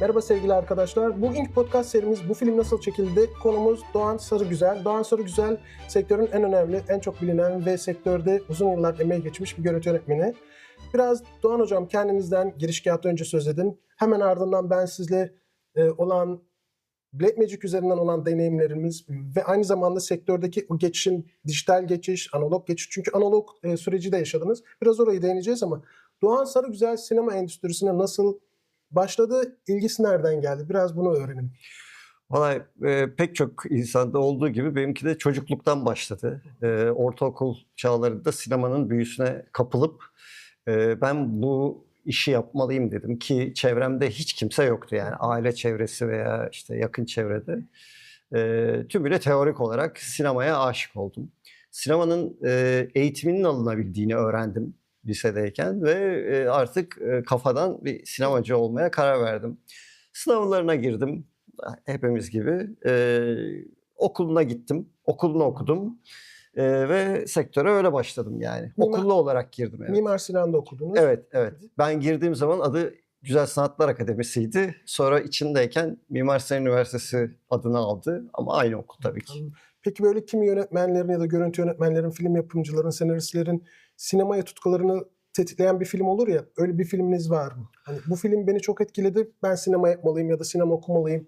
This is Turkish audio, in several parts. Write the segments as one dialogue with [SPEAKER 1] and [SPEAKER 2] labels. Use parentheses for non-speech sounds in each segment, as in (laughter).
[SPEAKER 1] Merhaba sevgili arkadaşlar. Bugünkü podcast serimiz Bu Film Nasıl Çekildi? Konumuz Doğan Sarıgüzel. Doğan Sarıgüzel sektörün en önemli, en çok bilinen ve sektörde uzun yıllar emeği geçmiş bir görüntü yönetmeni. Biraz Doğan Hocam kendinizden girişgahta önce söz edin. Hemen ardından ben sizle e, olan Black Magic üzerinden olan deneyimlerimiz ve aynı zamanda sektördeki o geçişin dijital geçiş, analog geçiş. Çünkü analog e, süreci de yaşadınız. Biraz orayı değineceğiz ama Doğan Sarıgüzel sinema endüstrisine nasıl başladı, ilgisi nereden geldi? Biraz bunu öğrenelim.
[SPEAKER 2] Vallahi e, pek çok insanda olduğu gibi benimki de çocukluktan başladı. E, ortaokul çağlarında sinemanın büyüsüne kapılıp e, ben bu işi yapmalıyım dedim ki çevremde hiç kimse yoktu yani aile çevresi veya işte yakın çevrede. E, tümüyle teorik olarak sinemaya aşık oldum. Sinemanın e, eğitiminin alınabildiğini öğrendim lisedeyken ve e, artık e, kafadan bir sinemacı olmaya karar verdim. Sınavlarına girdim hepimiz gibi. E, okuluna gittim, okulunu okudum ve sektöre öyle başladım yani.
[SPEAKER 1] Mimar-
[SPEAKER 2] Okullu olarak girdim. Evet.
[SPEAKER 1] Mimar Sinan'da okudunuz.
[SPEAKER 2] evet, evet. Ben girdiğim zaman adı Güzel Sanatlar Akademisi'ydi. Sonra içindeyken Mimar Sinan Üniversitesi adını aldı ama aynı okul tabii ki.
[SPEAKER 1] Peki böyle kimi yönetmenlerin ya da görüntü yönetmenlerin, film yapımcıların, senaristlerin sinemaya tutkularını tetikleyen bir film olur ya, öyle bir filminiz var mı? Hani bu film beni çok etkiledi, ben sinema yapmalıyım ya da sinema okumalıyım.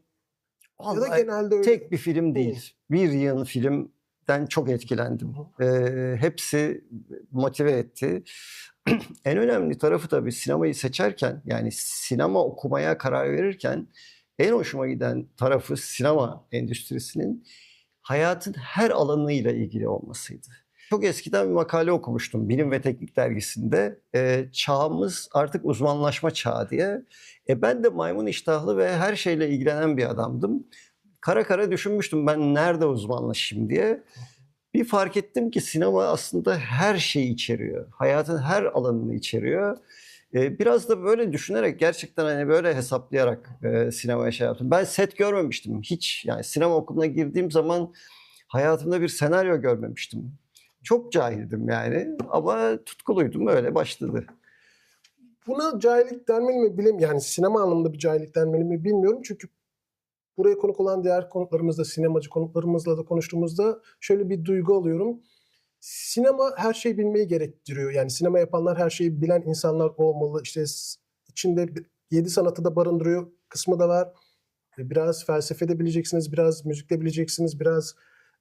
[SPEAKER 1] ya da
[SPEAKER 2] Vallahi
[SPEAKER 1] genelde öyle.
[SPEAKER 2] tek bir film değil. Bir yığın filmden çok etkilendim. Ee, hepsi motive etti. (clears throat) en önemli tarafı tabii sinemayı seçerken yani sinema okumaya karar verirken en hoşuma giden tarafı sinema endüstrisinin hayatın her alanıyla ilgili olmasıydı. Çok eskiden bir makale okumuştum Bilim ve Teknik dergisinde. Ee, çağımız artık uzmanlaşma çağı diye. E ben de maymun iştahlı ve her şeyle ilgilenen bir adamdım. Kara kara düşünmüştüm ben nerede uzmanlaşayım diye. Bir fark ettim ki sinema aslında her şeyi içeriyor. Hayatın her alanını içeriyor. Ee, biraz da böyle düşünerek gerçekten hani böyle hesaplayarak e, sinemaya şey yaptım. Ben set görmemiştim hiç. Yani sinema okuluna girdiğim zaman hayatımda bir senaryo görmemiştim. Çok cahildim yani ama tutkuluydum öyle başladı.
[SPEAKER 1] Buna cahillik denmeli mi bilemiyorum. Yani sinema anlamında bir cahillik denmeli mi bilmiyorum. Çünkü buraya konuk olan diğer konuklarımızla, sinemacı konuklarımızla da konuştuğumuzda şöyle bir duygu alıyorum. Sinema her şeyi bilmeyi gerektiriyor. Yani sinema yapanlar her şeyi bilen insanlar olmalı. İşte içinde yedi sanatı da barındırıyor kısmı da var. E, Biraz felsefe de bileceksiniz, biraz müzik de bileceksiniz, biraz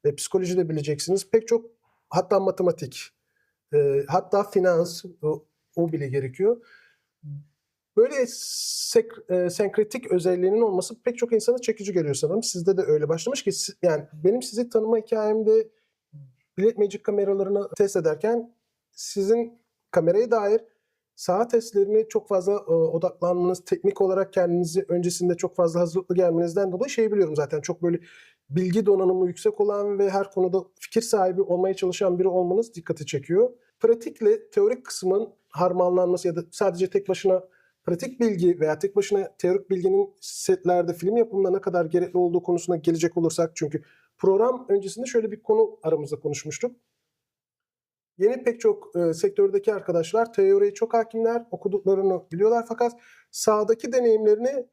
[SPEAKER 1] e, psikoloji de bileceksiniz. Pek çok hatta matematik, e, hatta finans o, o bile gerekiyor. Böyle sek- e, senkretik özelliğinin olması pek çok insana çekici geliyor sanırım. Sizde de öyle başlamış ki yani benim sizi tanıma hikayemde Black Magic kameralarını test ederken sizin kameraya dair saha testlerini çok fazla e, odaklanmanız, teknik olarak kendinizi öncesinde çok fazla hazırlıklı gelmenizden dolayı şey biliyorum zaten çok böyle bilgi donanımı yüksek olan ve her konuda fikir sahibi olmaya çalışan biri olmanız dikkati çekiyor. Pratikle teorik kısmın harmanlanması ya da sadece tek başına pratik bilgi veya tek başına teorik bilginin setlerde film yapımında ne kadar gerekli olduğu konusuna gelecek olursak çünkü program öncesinde şöyle bir konu aramızda konuşmuştuk. Yeni pek çok e, sektördeki arkadaşlar teoriye çok hakimler, okuduklarını biliyorlar fakat sahadaki deneyimlerini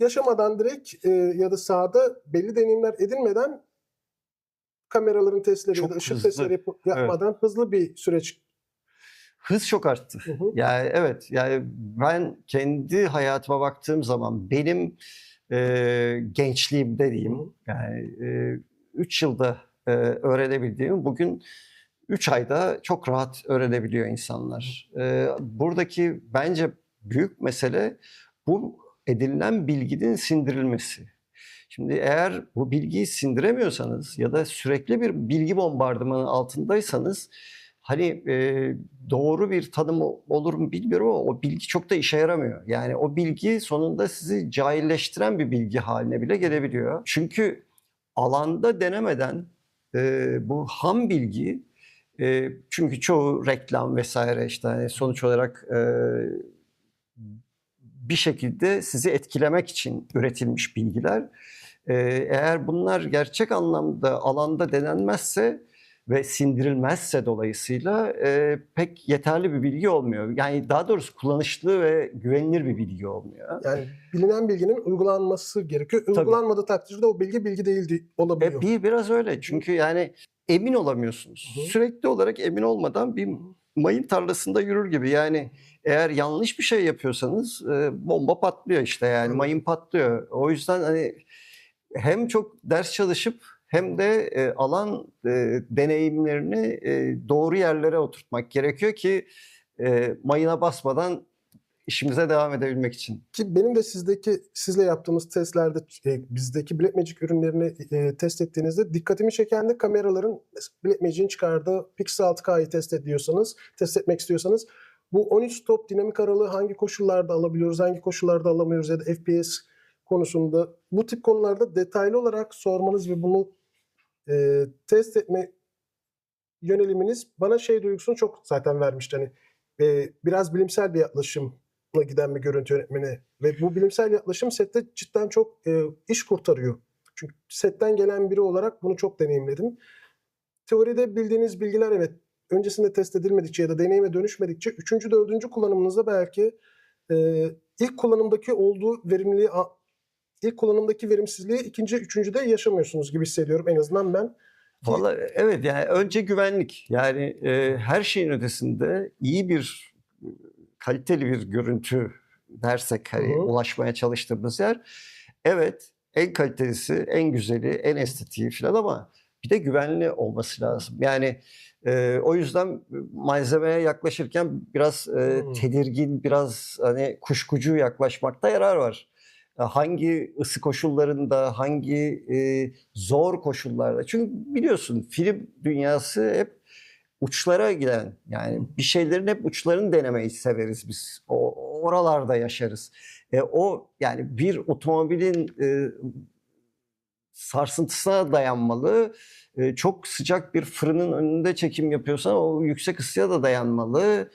[SPEAKER 1] yaşamadan direkt e, ya da sahada belli deneyimler edinmeden kameraların testleri ya
[SPEAKER 2] Çok
[SPEAKER 1] da ışık testleri yap- yapmadan hızlı bir süreç.
[SPEAKER 2] Hız çok arttı.
[SPEAKER 1] Hı hı.
[SPEAKER 2] Yani evet yani ben kendi hayatıma baktığım zaman benim e, gençliğimde diyeyim yani 3 yılda e, öğrenebildiğimi bugün 3 ayda çok rahat öğrenebiliyor insanlar. E, buradaki bence büyük mesele bu edinilen bilginin sindirilmesi. Şimdi eğer bu bilgiyi sindiremiyorsanız ya da sürekli bir bilgi bombardımanı altındaysanız hani e, doğru bir tanım olur mu bilmiyorum ama o bilgi çok da işe yaramıyor. Yani o bilgi sonunda sizi cahilleştiren bir bilgi haline bile gelebiliyor. Çünkü alanda denemeden e, bu ham bilgi e, çünkü çoğu reklam vesaire işte hani sonuç olarak e, bir şekilde sizi etkilemek için üretilmiş bilgiler. E, eğer bunlar gerçek anlamda alanda denenmezse ve sindirilmezse dolayısıyla e, pek yeterli bir bilgi olmuyor. Yani daha doğrusu kullanışlı ve güvenilir bir bilgi olmuyor.
[SPEAKER 1] Yani bilinen bilginin uygulanması gerekiyor. Uygulanmadığı takdirde o bilgi bilgi değildi olabiliyor.
[SPEAKER 2] E, bir biraz öyle çünkü yani emin olamıyorsunuz.
[SPEAKER 1] Hı.
[SPEAKER 2] Sürekli olarak emin olmadan bir mayın tarlasında yürür gibi. Yani eğer yanlış bir şey yapıyorsanız e, bomba patlıyor işte yani
[SPEAKER 1] Hı.
[SPEAKER 2] mayın patlıyor. O yüzden hani hem çok ders çalışıp hem de e, alan e, deneyimlerini e, doğru yerlere oturtmak gerekiyor ki e, mayına basmadan işimize devam edebilmek için.
[SPEAKER 1] Ki benim de sizdeki sizle yaptığımız testlerde e, bizdeki Blackmagic ürünlerini e, test ettiğinizde dikkatimi çeken de kameraların Blackmagic'in çıkardığı Pixel 6K'yı test ediyorsanız, test etmek istiyorsanız bu 13 stop dinamik aralığı hangi koşullarda alabiliyoruz, hangi koşullarda alamıyoruz ya da FPS konusunda bu tip konularda detaylı olarak sormanız ve bunu e, test etme yöneliminiz bana şey duygusunu çok zaten vermişti. Hani e, biraz bilimsel bir yaklaşımla giden bir görüntü yönetmeni ve bu bilimsel yaklaşım sette cidden çok e, iş kurtarıyor. Çünkü setten gelen biri olarak bunu çok deneyimledim. Teoride bildiğiniz bilgiler evet öncesinde test edilmedikçe ya da deneyime dönüşmedikçe üçüncü, dördüncü kullanımınızda belki e, ilk kullanımdaki olduğu verimliliği ilk kullanımdaki verimsizliği ikinci, üçüncüde yaşamıyorsunuz gibi hissediyorum en azından ben.
[SPEAKER 2] Vallahi evet yani önce güvenlik yani e, her şeyin ötesinde iyi bir kaliteli bir görüntü dersek hani
[SPEAKER 1] Hı hı.
[SPEAKER 2] ulaşmaya çalıştığımız yer evet en kalitelisi en güzeli en estetiği falan ama bir de güvenli olması lazım. Yani e, o yüzden malzemeye yaklaşırken biraz e, tedirgin biraz hani kuşkucu yaklaşmakta yarar var. Hangi ısı koşullarında, hangi e, zor koşullarda. Çünkü biliyorsun film dünyası hep uçlara giden yani bir şeylerin hep uçlarını denemeyi severiz biz. O oralarda yaşarız. E, o yani bir otomobilin e, sarsıntısına dayanmalı. E, çok sıcak bir fırının önünde çekim yapıyorsan o yüksek ısıya da dayanmalı.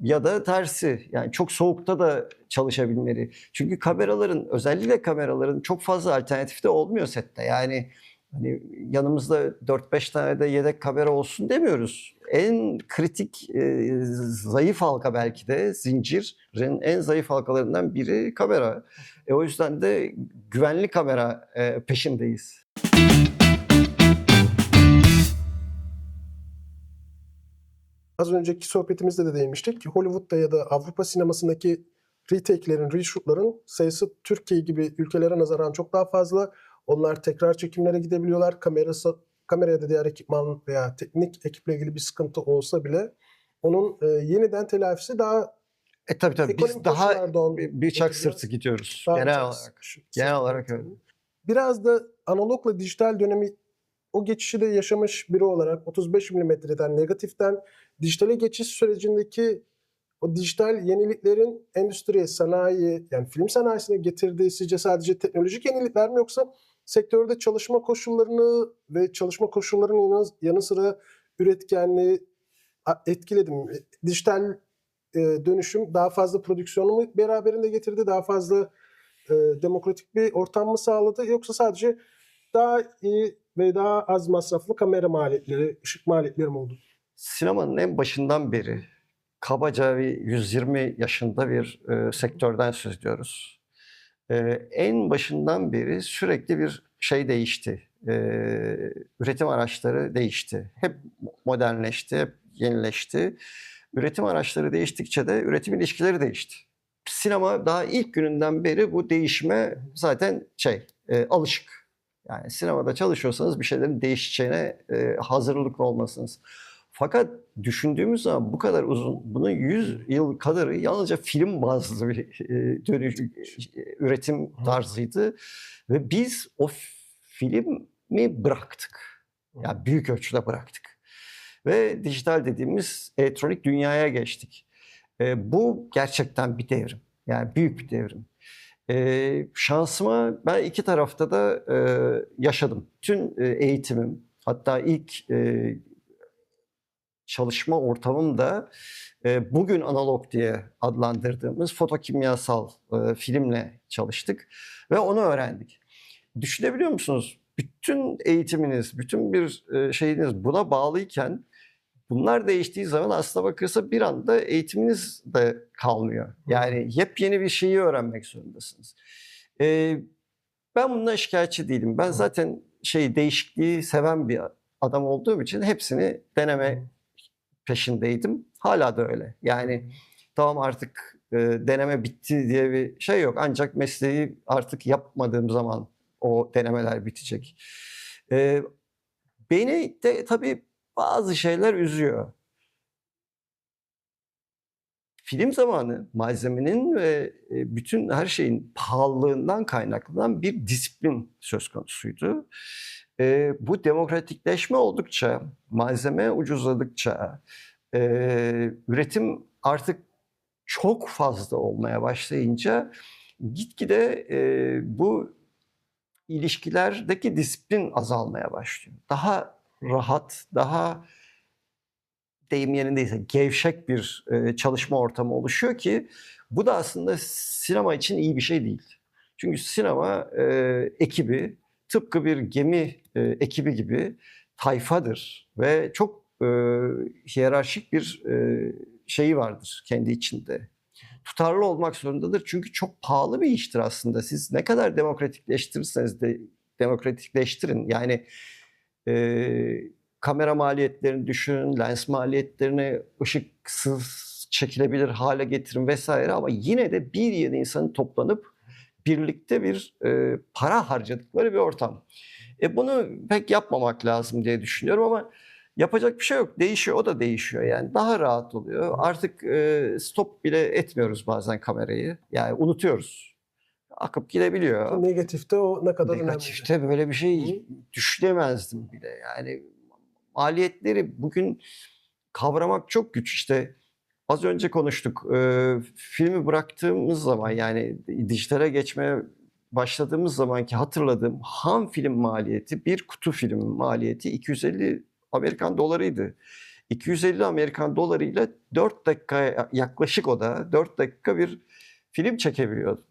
[SPEAKER 2] Ya da tersi yani çok soğukta da çalışabilmeli. Çünkü kameraların özellikle kameraların çok fazla alternatifi de olmuyor sette. Yani hani yanımızda 4-5 tane de yedek kamera olsun demiyoruz. En kritik e, zayıf halka belki de zincirin en zayıf halkalarından biri kamera. E, o yüzden de güvenli kamera e, peşindeyiz.
[SPEAKER 1] Az önceki sohbetimizde de değinmiştik ki Hollywood'da ya da Avrupa sinemasındaki retake'lerin, reshoot'ların sayısı Türkiye gibi ülkelere nazaran çok daha fazla. Onlar tekrar çekimlere gidebiliyorlar. Kamerası, kameraya da diğer ekipman veya teknik ekiple ilgili bir sıkıntı olsa bile onun e, yeniden telafisi daha
[SPEAKER 2] E tabii tabii biz daha bir bıçak
[SPEAKER 1] getiriyor.
[SPEAKER 2] sırtı gidiyoruz
[SPEAKER 1] Daha
[SPEAKER 2] genel olarak. Genel olarak öyle.
[SPEAKER 1] Biraz da analogla dijital dönemi o geçişi de yaşamış biri olarak 35 milimetreden negatiften dijitale geçiş sürecindeki o dijital yeniliklerin endüstriye, sanayi yani film sanayisine getirdiği sizce sadece teknolojik yenilikler mi yoksa sektörde çalışma koşullarını ve çalışma koşullarının yanı, sıra üretkenliği etkiledi mi? Dijital e, dönüşüm daha fazla prodüksiyonu mu beraberinde getirdi? Daha fazla e, demokratik bir ortam mı sağladı? Yoksa sadece daha iyi ve daha az masraflı kamera maliyetleri, ışık maliyetleri mi oldu?
[SPEAKER 2] Sinemanın en başından beri kabaca bir 120 yaşında bir e, sektörden söz ediyoruz. E, en başından beri sürekli bir şey değişti. E, üretim araçları değişti. Hep modernleşti, hep yenileşti. Üretim araçları değiştikçe de üretim ilişkileri değişti. Sinema daha ilk gününden beri bu değişime zaten şey e, alışık. Yani sinemada çalışıyorsanız bir şeylerin değişeceğine e, hazırlıklı olmalısınız. Fakat düşündüğümüz zaman bu kadar uzun, bunun 100 yıl kadarı yalnızca film bazlı bir e, dönüş, e, üretim tarzıydı. Ve biz o filmi bıraktık. Yani büyük ölçüde bıraktık. Ve dijital dediğimiz elektronik dünyaya geçtik. E, bu gerçekten bir devrim. Yani büyük bir devrim. E, şansıma ben iki tarafta da e, yaşadım. Tüm e, eğitimim, hatta ilk e, çalışma ortamım da e, bugün analog diye adlandırdığımız fotokimyasal e, filmle çalıştık ve onu öğrendik. Düşünebiliyor musunuz? bütün eğitiminiz, bütün bir e, şeyiniz buna bağlıyken bunlar değiştiği zaman aslına bakılırsa bir anda eğitiminiz de kalmıyor. Yani yepyeni bir şeyi öğrenmek zorundasınız. E, ben bundan şikayetçi değilim. Ben zaten şey değişikliği seven bir adam olduğum için hepsini deneme peşindeydim. Hala da öyle. Yani tamam artık e, deneme bitti diye bir şey yok. Ancak mesleği artık yapmadığım zaman o denemeler bitecek. E, beni de tabii bazı şeyler üzüyor. Film zamanı malzemenin ve e, bütün her şeyin pahalılığından kaynaklanan bir disiplin söz konusuydu. E, bu demokratikleşme oldukça, malzeme ucuzladıkça, e, üretim artık çok fazla olmaya başlayınca gitgide e, bu ilişkilerdeki disiplin azalmaya başlıyor. Daha rahat, daha deyim yerindeyse gevşek bir e, çalışma ortamı oluşuyor ki bu da aslında sinema için iyi bir şey değil. Çünkü sinema e, ekibi tıpkı bir gemi e, ekibi gibi tayfadır ve çok e, hiyerarşik bir e, şeyi vardır kendi içinde. Tutarlı olmak zorundadır çünkü çok pahalı bir iştir aslında. Siz ne kadar demokratikleştirirseniz de demokratikleştirin. Yani e, kamera maliyetlerini düşünün, lens maliyetlerini ışıksız çekilebilir hale getirin vesaire ama yine de bir yıl insanın toplanıp birlikte bir e, para harcadıkları bir ortam. E bunu pek yapmamak lazım diye düşünüyorum ama yapacak bir şey yok. Değişiyor, o da değişiyor yani. Daha rahat oluyor. Artık e, stop bile etmiyoruz bazen kamerayı. Yani unutuyoruz. Akıp gidebiliyor.
[SPEAKER 1] Negatifte o ne kadar önemli.
[SPEAKER 2] Negatifte böyle bir şey düşünemezdim bile. Yani maliyetleri bugün kavramak çok güç. İşte az önce konuştuk. Ee, filmi bıraktığımız zaman yani dijitale geçmeye başladığımız zamanki hatırladığım ham film maliyeti, bir kutu film maliyeti 250 Amerikan dolarıydı. 250 Amerikan dolarıyla 4 dakika yaklaşık o da 4 dakika bir film çekebiliyordum.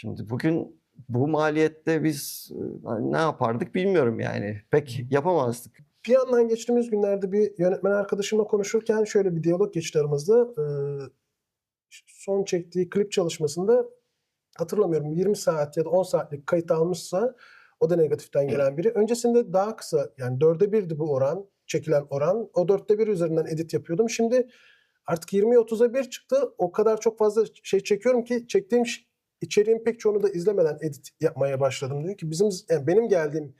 [SPEAKER 2] Şimdi bugün bu maliyette biz e, ne yapardık bilmiyorum yani. Pek yapamazdık.
[SPEAKER 1] Bir yandan geçtiğimiz günlerde bir yönetmen arkadaşımla konuşurken şöyle bir diyalog geçti aramızda. Ee, son çektiği klip çalışmasında hatırlamıyorum 20 saat ya da 10 saatlik kayıt almışsa o da negatiften gelen biri. Öncesinde daha kısa yani dörde birdi bu oran çekilen oran. O dörtte bir üzerinden edit yapıyordum. Şimdi artık 20'ye 30'a 1 çıktı. O kadar çok fazla şey çekiyorum ki çektiğim içeriğin pek çoğunu da izlemeden edit yapmaya başladım. Diyor ki bizim yani benim geldiğim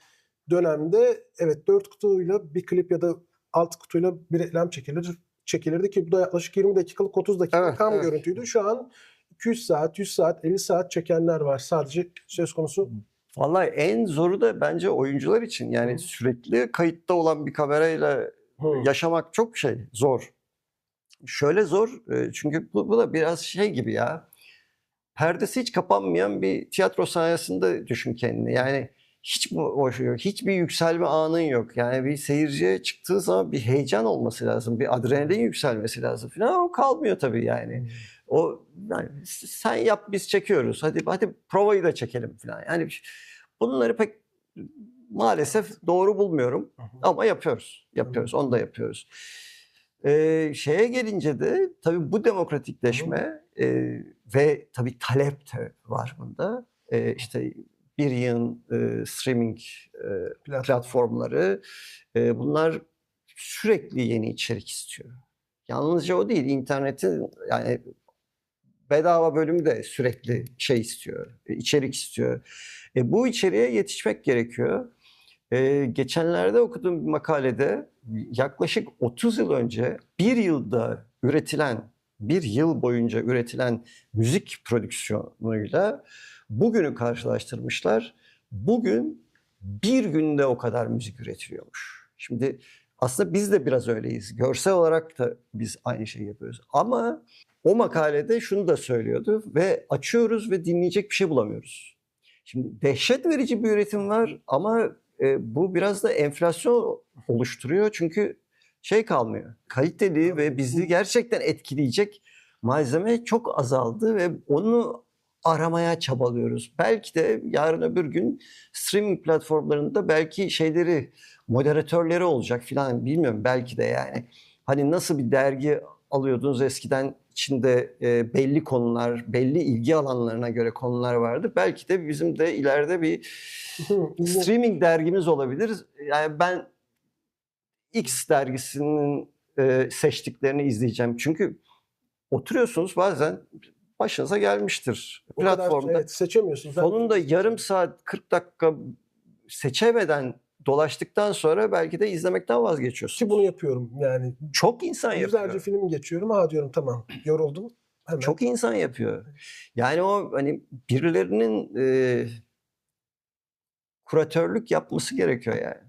[SPEAKER 1] dönemde evet 4 kutuyla bir klip ya da 6 kutuyla bir reklam çekilir çekilirdi ki bu da yaklaşık 20 dakikalık 30 dakika
[SPEAKER 2] Evet,
[SPEAKER 1] tam
[SPEAKER 2] evet.
[SPEAKER 1] görüntüydü. Şu an 200 saat, 100 saat, 50 saat çekenler var. Sadece söz konusu.
[SPEAKER 2] Vallahi en zoru da bence oyuncular için. Yani
[SPEAKER 1] Hı.
[SPEAKER 2] sürekli kayıtta olan bir kamerayla
[SPEAKER 1] Hı.
[SPEAKER 2] yaşamak çok şey zor. Şöyle zor e, çünkü bu, bu da biraz şey gibi ya. Perdesi hiç kapanmayan bir tiyatro sahnesinde düşün kendini. Yani hiç boş yok, hiçbir yükselme anın yok. Yani bir seyirciye çıktığı zaman bir heyecan olması lazım, bir adrenalin yükselmesi lazım falan. O kalmıyor tabii yani. O yani sen yap biz çekiyoruz. Hadi hadi provayı da çekelim falan. Yani bunları pek maalesef doğru bulmuyorum ama yapıyoruz. Yapıyoruz. Onu da yapıyoruz. Ee, şeye gelince de tabii bu demokratikleşme e, ve tabii talep de var bunda. E, işte bir yığın e, streaming e,
[SPEAKER 1] Platform.
[SPEAKER 2] platformları e, bunlar sürekli yeni içerik istiyor. Yalnızca o değil, internetin yani bedava bölümü de sürekli şey istiyor, içerik istiyor. E, bu içeriğe yetişmek gerekiyor. E, geçenlerde okuduğum bir makalede yaklaşık 30 yıl önce bir yılda üretilen, bir yıl boyunca üretilen müzik prodüksiyonuyla bugünü karşılaştırmışlar. Bugün bir günde o kadar müzik üretiliyormuş. Şimdi aslında biz de biraz öyleyiz. Görsel olarak da biz aynı şeyi yapıyoruz. Ama o makalede şunu da söylüyordu ve açıyoruz ve dinleyecek bir şey bulamıyoruz. Şimdi dehşet verici bir üretim var ama e, bu biraz da enflasyon oluşturuyor çünkü şey kalmıyor. Kaliteli ve bizi gerçekten etkileyecek malzeme çok azaldı ve onu aramaya çabalıyoruz. Belki de yarın öbür gün streaming platformlarında belki şeyleri moderatörleri olacak filan bilmiyorum belki de yani. Hani nasıl bir dergi alıyordunuz eskiden içinde e, belli konular, belli ilgi alanlarına göre konular vardı. Belki de bizim de ileride bir (laughs) streaming dergimiz olabilir. Yani ben X dergisinin e, seçtiklerini izleyeceğim. Çünkü oturuyorsunuz bazen başınıza gelmiştir
[SPEAKER 1] O kadar,
[SPEAKER 2] platformda.
[SPEAKER 1] evet, seçemiyorsunuz. Ben-
[SPEAKER 2] Sonunda yarım saat 40 dakika seçemeden dolaştıktan sonra belki de izlemekten vazgeçiyorsun.
[SPEAKER 1] Ki bunu yapıyorum yani.
[SPEAKER 2] Çok insan
[SPEAKER 1] Yüzlerce
[SPEAKER 2] yapıyor.
[SPEAKER 1] film geçiyorum. Ha diyorum tamam yoruldum. Hemen.
[SPEAKER 2] Çok insan yapıyor. Yani o hani birilerinin e, kuratörlük yapması gerekiyor yani.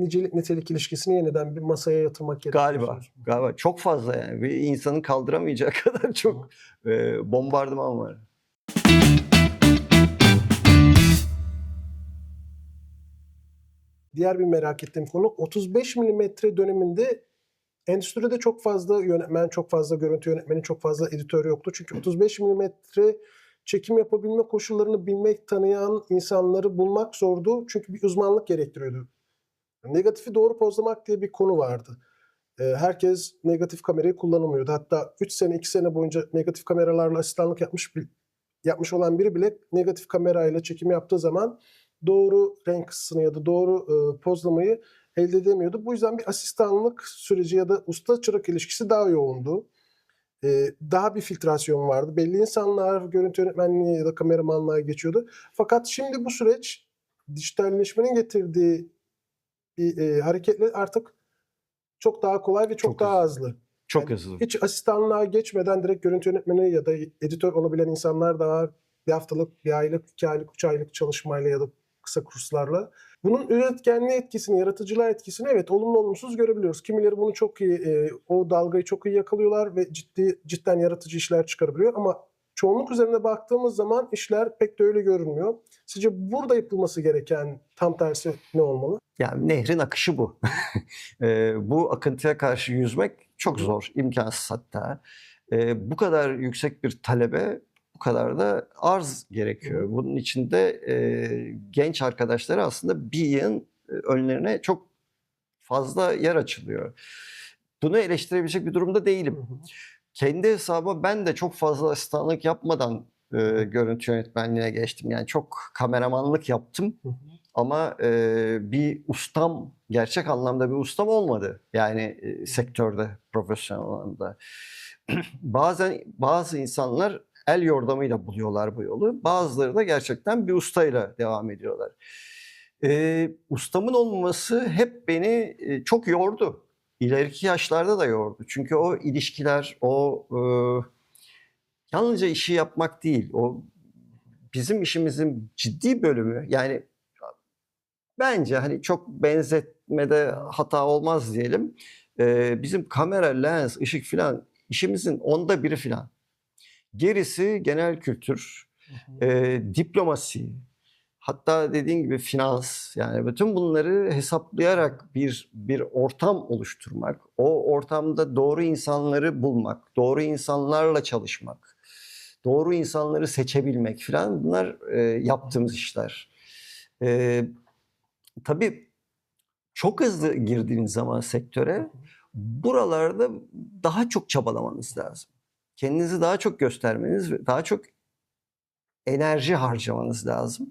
[SPEAKER 1] Nicelik nitelik ilişkisini yeniden bir masaya yatırmak gerekiyor.
[SPEAKER 2] Galiba. Galiba çok fazla yani. Bir insanın kaldıramayacağı (laughs) kadar çok e, bombardıman var.
[SPEAKER 1] Diğer bir merak ettiğim konu 35 milimetre döneminde endüstride çok fazla yönetmen, çok fazla görüntü yönetmeni, çok fazla editör yoktu. Çünkü 35 milimetre çekim yapabilme koşullarını bilmek, tanıyan insanları bulmak zordu. Çünkü bir uzmanlık gerektiriyordu. Negatifi doğru pozlamak diye bir konu vardı. Ee, Herkes negatif kamerayı kullanamıyordu. Hatta 3 sene, 2 sene boyunca negatif kameralarla asistanlık yapmış yapmış olan biri bile negatif kamerayla çekim yaptığı zaman doğru renk ısısını ya da doğru e, pozlamayı elde edemiyordu. Bu yüzden bir asistanlık süreci ya da usta çırak ilişkisi daha yoğundu. E, daha bir filtrasyon vardı. Belli insanlar görüntü yönetmenliği ya da kameramanlığa geçiyordu. Fakat şimdi bu süreç dijitalleşmenin getirdiği e, hareketle artık çok daha kolay ve çok,
[SPEAKER 2] Çok
[SPEAKER 1] daha
[SPEAKER 2] hızlı.
[SPEAKER 1] hızlı.
[SPEAKER 2] Çok
[SPEAKER 1] Yani
[SPEAKER 2] hızlı.
[SPEAKER 1] Hiç asistanlığa geçmeden direkt görüntü yönetmeni ya da editör olabilen insanlar da var. Bir haftalık, bir aylık, iki aylık, üç aylık çalışmayla ya da kısa kurslarla. Bunun üretkenliğe etkisini, yaratıcılığa etkisini evet olumlu olumsuz görebiliyoruz. Kimileri bunu çok iyi, e, o dalgayı çok iyi yakalıyorlar ve ciddi cidden yaratıcı işler çıkarabiliyor. Ama çoğunluk üzerine baktığımız zaman işler pek de öyle görünmüyor. Sizce burada yapılması gereken tam tersi ne olmalı?
[SPEAKER 2] Yani nehrin akışı bu. Eee, (laughs) bu akıntıya karşı yüzmek çok
[SPEAKER 1] Hı hı.
[SPEAKER 2] zor, imkansız hatta. Eee, bu kadar yüksek bir talebe, bu kadar da arz gerekiyor.
[SPEAKER 1] Hı
[SPEAKER 2] Bunun için de eee, genç arkadaşlara aslında bir yığın e, önlerine çok fazla yer açılıyor. Bunu eleştirebilecek bir durumda değilim. Kendi hesabıma ben de çok fazla asistanlık yapmadan e, görüntü yönetmenliğine geçtim. Yani çok kameramanlık yaptım.
[SPEAKER 1] Hı hı.
[SPEAKER 2] Ama e, bir ustam, gerçek anlamda bir ustam olmadı. Yani e, sektörde, profesyonel alanda. (clears throat) Bazen bazı insanlar el yordamıyla buluyorlar bu yolu. Bazıları da gerçekten bir ustayla devam ediyorlar. E, ustamın olmaması hep beni e, çok yordu. İleriki yaşlarda da yordu. Çünkü o ilişkiler, o e, yalnızca işi yapmak değil, o bizim işimizin ciddi bölümü yani bence hani çok benzetmede hata olmaz diyelim. Ee, bizim kamera, lens, ışık filan işimizin onda biri filan. Gerisi genel kültür, e, diplomasi, hatta dediğin gibi finans yani bütün bunları hesaplayarak bir bir ortam oluşturmak, o ortamda doğru insanları bulmak, doğru insanlarla çalışmak, doğru insanları seçebilmek filan bunlar e, yaptığımız işler. E, tabii çok hızlı girdiğiniz zaman sektöre buralarda daha çok çabalamanız lazım. Kendinizi daha çok göstermeniz ve daha çok enerji harcamanız lazım.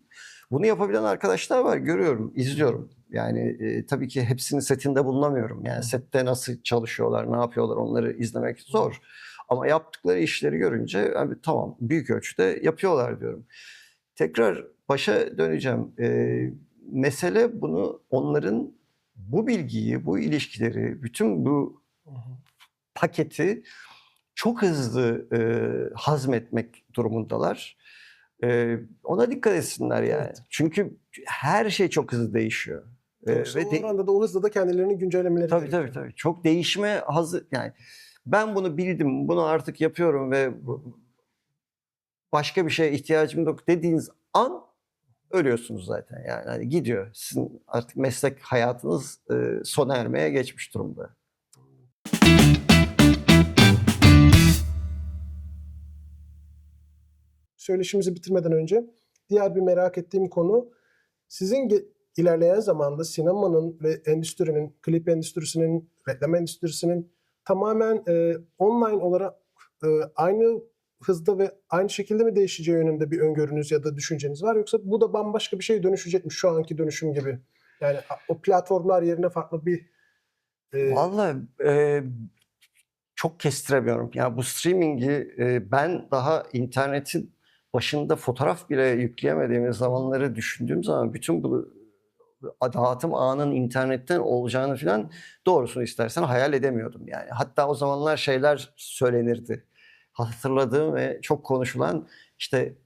[SPEAKER 2] Bunu yapabilen arkadaşlar var görüyorum, izliyorum. Yani e, tabii ki hepsinin setinde bulunamıyorum. Yani sette nasıl çalışıyorlar, ne yapıyorlar onları izlemek zor. Ama yaptıkları işleri görünce abi, tamam büyük ölçüde yapıyorlar diyorum. Tekrar başa döneceğim. Ee, mesele bunu onların bu bilgiyi, bu ilişkileri, bütün bu paketi çok hızlı e, hazmetmek durumundalar. E, ona dikkat etsinler yani.
[SPEAKER 1] Evet.
[SPEAKER 2] Çünkü her şey çok hızlı değişiyor. E,
[SPEAKER 1] Yoksa
[SPEAKER 2] ve de-
[SPEAKER 1] oranda da o hızla da kendilerini güncellemeleri
[SPEAKER 2] Tabii
[SPEAKER 1] gerekiyor.
[SPEAKER 2] tabii tabii. Çok değişime hazır yani ben bunu bildim, bunu artık yapıyorum ve başka bir şeye ihtiyacım yok dediğiniz an ölüyorsunuz zaten yani hani gidiyor. Sizin artık meslek hayatınız e, sona ermeye geçmiş durumda.
[SPEAKER 1] Söyleşimizi bitirmeden önce diğer bir merak ettiğim konu sizin ilerleyen zamanda sinemanın ve endüstrinin, klip endüstrisinin, reklam endüstrisinin tamamen e, online olarak e, aynı hızda ve aynı şekilde mi değişeceği yönünde bir öngörünüz ya da düşünceniz var yoksa bu da bambaşka bir şeye dönüşecek mi şu anki dönüşüm gibi? Yani o platformlar yerine farklı bir e,
[SPEAKER 2] Vallahi e, çok kestiremiyorum. Ya bu streamingi e, ben daha internetin başında fotoğraf bile yükleyemediğimiz zamanları düşündüğüm zaman bütün bu dağıtım ağının internetten olacağını falan doğrusunu istersen hayal edemiyordum yani. Hatta o zamanlar şeyler söylenirdi. Hatırladığım ve çok konuşulan işte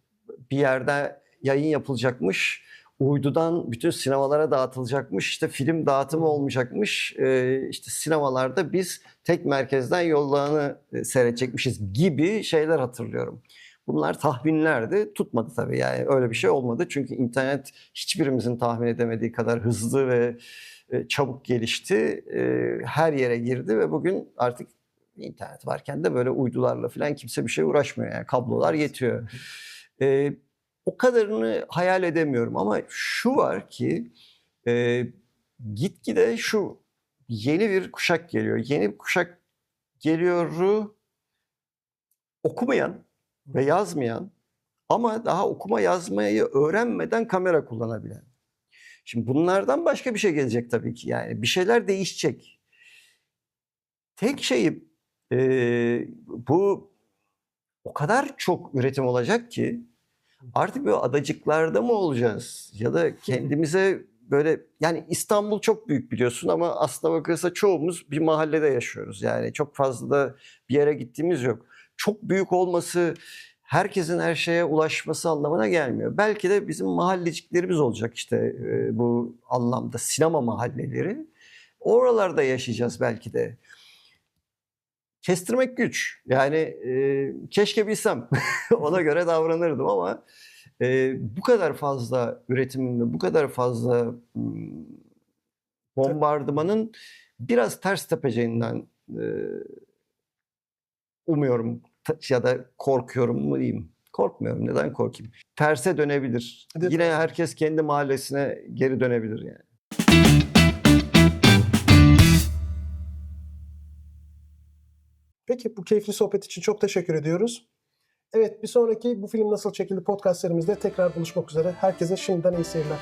[SPEAKER 2] bir yerde yayın yapılacakmış. Uydudan bütün sinemalara dağıtılacakmış. işte film dağıtımı olmayacakmış. Ee, işte sinemalarda biz tek merkezden yollarını e, seyredecekmişiz gibi şeyler hatırlıyorum. Bunlar tahminlerdi. Tutmadı tabii yani öyle bir şey olmadı. Çünkü internet hiçbirimizin tahmin edemediği kadar hızlı ve e, çabuk gelişti. E, Her yere girdi ve bugün artık internet varken de böyle uydularla falan kimse bir şey uğraşmıyor. Yani kablolar yetiyor. E, o kadarını hayal edemiyorum ama şu var ki e, gitgide şu yeni bir kuşak geliyor. Yeni bir kuşak geliyoru okumayan ve yazmayan ama daha okuma yazmayı öğrenmeden kamera kullanabilen. Şimdi bunlardan başka bir şey gelecek tabii ki yani bir şeyler değişecek. Tek şeyi e, bu o kadar çok üretim olacak ki artık böyle adacıklarda mı olacağız ya da kendimize böyle yani İstanbul çok büyük biliyorsun ama aslına bakılırsa çoğumuz bir mahallede yaşıyoruz. Yani çok fazla da bir yere gittiğimiz yok. Çok büyük olması herkesin her şeye ulaşması anlamına gelmiyor. Belki de bizim mahalleciklerimiz olacak işte e, bu anlamda sinema mahalleleri. Oralarda yaşayacağız belki de. Kestirmek güç. Yani e, keşke bilsem (laughs) ona göre davranırdım ama e, bu kadar fazla üretimin bu kadar fazla hmm, bombardımanın biraz ters tepeceğinden e, umuyorum ya da korkuyorum mu diyeyim. Korkmuyorum. Neden korkayım? Terse dönebilir.
[SPEAKER 1] De-
[SPEAKER 2] Yine herkes kendi mahallesine geri dönebilir yani.
[SPEAKER 1] Peki bu keyifli sohbet için çok teşekkür ediyoruz. Evet bir sonraki bu film nasıl çekildi podcast serimizde tekrar buluşmak üzere. Herkese şimdiden iyi seyirler.